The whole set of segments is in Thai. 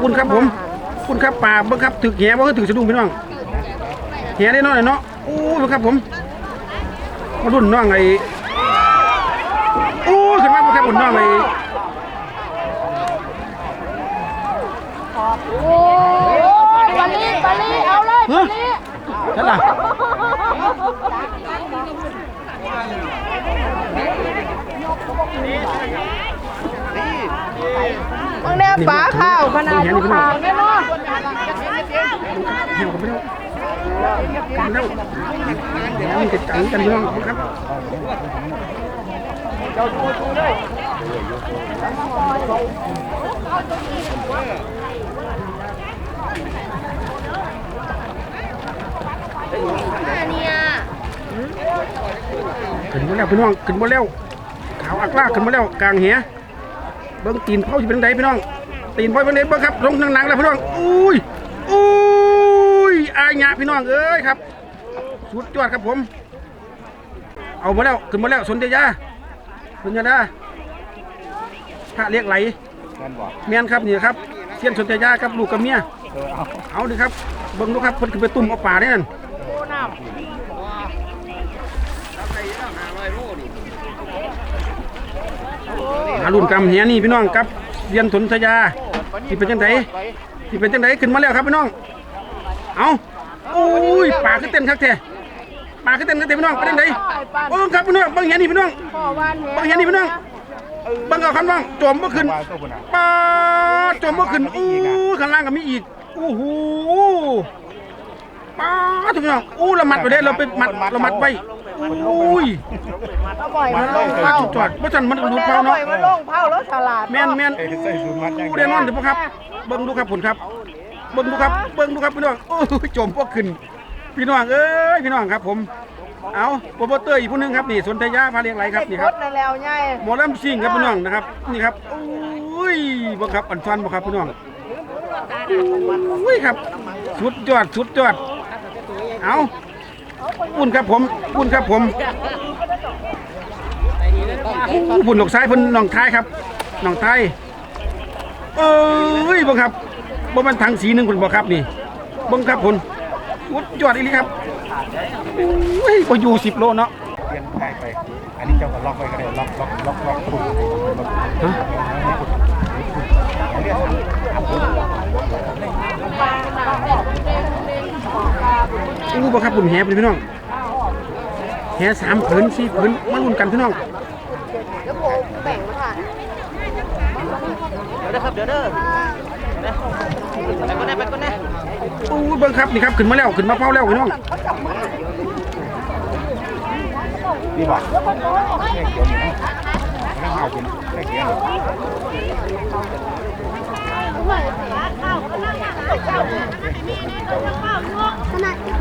คุณครับผม คุณครับป่าเบิ่งครับถึกแหบ่คือถึกสะดุ้งพี่น้องแหได้น้อยเนาะโอ้ยเบิ่งครับผมมารุ่นน้องไอ้โอ้ยขึ้นมาเบิ่งครับรุ่นน้องไอ้โอ้ยปาลีปาลีเอาเลยเฮ้ยนั่นล่ะ มึงแน่ป๋าข้าวขนาดอยู่ข้าวแน่นอนเหี่ยวกันไปแล้แล้วมันจะจังกันพี่องครับขึ้นมาแล้วพี่น้องขึ้นมาแล้วขาวอักล่าขึ้นมาแล้วกลางเหีย เบิ้งตีนเผาจะเป็นไงพี่น้อง ตีนเผาเป็นไงเบิ้งครับลงหนังๆแล้วพี่น้อง อุ้ย อุ้ยอายหยะพี่น้องเอ้ยครับ สุดยอดครับผม เอามาแล้วขึ้นมาแล้วสนใจยาสนใจยาพระเรียกไหลนั่นบอกเมียนครับนี่ครับเสียนสนใจยาครับลูกกับเมียเออเอาเอาดิครับเบิ้งดูครับเพิ่นขึ้นไปตุ่มเอาป่าได้นั่น หารุ่นกำเฮียนี่พี่น้องครับเรียนสนธยาที่เป็นจังไดที่เป็นจังไดขึ้นมาแล้วครับพี่น้อง เอาโอ้ยป่าขึ้นเต้นครับแท้ป่าขึ้นเต้นครับแท้พี่น้องเป็นจังไดโอ้ครับพี่น้องบังเฮียนี่พี่น้องบังเฮียนี่พี่น้องบังเอาคันบ้างจมเมื่อคืนวางตัวคุณอะปาจมเมื่อคืนอู้ข้างล่างก็มีอีกโอ้โหป้าทุกอย่างอู้เรามัดไปได้เราไปมัดเรามัดไว้ อุ้ยเอาบ่อยมัมาดลเรางจเผาอดจอดเพราะฉะนันมันดูดแน่เผาเอาบ่เนาะอยมาลงเผาแล้วฉลาด แม่นแม่นเอ้ยใส่สูตรมัดยังอู้แน่นอนเดี๋ยวพ่อครับ เบิ่งดูครับผลครับ เบิ่งดูครับ เบิ่งดูครับพี่น้อง โอ้ยจมพวกขึ้น พี่น้องเอ้ยพี่น้องครับผม เอาโปรโมเตอร์อีกผู้หนึงครับนี่สนธยาพาเรียงไรครับนี่ครับ นั่นแล้วไงหมอลำซิ่งครับพี่น้องนะครับนี่ครับอุ้ยบังคับอันฟันบังคับพี่น้องอุ้ยครับสุดยอดสุดยอดเอา อุ่นครับผมอุ่นครับผมพุ่นหลกซ้ายพุ่นน้องท้ายครับน้องท้ายเอ้ยบังคับบ่มันถังสีหนึ่งพุ่นบ่ครับนี่บังครับพุ่นสุดยอดอีหลีครับอุ้ยพออยู่สิบโลเนาะเปลี่ยนใครไป อันนี้เจ้าก็ล็อกไว้ก็ได้ล็อกล็อกล็อกล็อกคุณฮะ เรียกถามคุณ อู้บ่ครับปุ่นแหพี่น้องแหสามผืนสี่ผืนมาลุ้นกันพี่น้องแล้วผมแบ่งมาค่ะอู้เบิ่งครับนี่ครับขึ้นมาแล้วขึ้นมาเฝ้าแล้วพี่น้องนี่บอกแค่เขียวนี่นะไเอาคุณแค่เขียว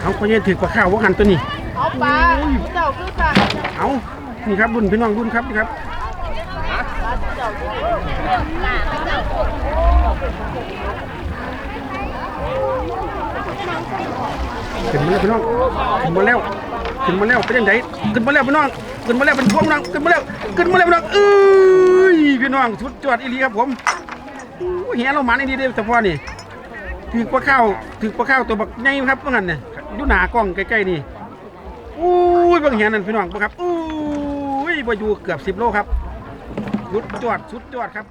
เอาพอเย็นถือกว่าข้าวว่าหันตัวนี้เอาปลาเจ้าคือค่ะเอานี่ครับรุ่นพี่น้องรุ่นครับนี่ครับขึ้นมาแล้ว พี่น้องขึ้นมาแล้วขึ้นมาแล้วเป็นยังไงขึ้นมาแล้วพี่น้องขึ้นมาแล้วเป็นพวงน้องขึ้นมาแล้วขึ้นมาแล้วพี่น้องเอ้ยพี่น้องสุดยอดอีหลีครับผมเฮียเราหมันอีหลีเด้อเฉพาะนี่ถือปลาข้าวถือปลาข้าวตัวบักใหญ่ครับว่างั้นเนี่ยอยู่หนากล้องใกล้ๆนี่อุ้ยบางเหียนั่นพี่น้องบ่ครับอุ้ยบ่อยู่เกือบสิบโลครับสุดจอดสุดจอดครับ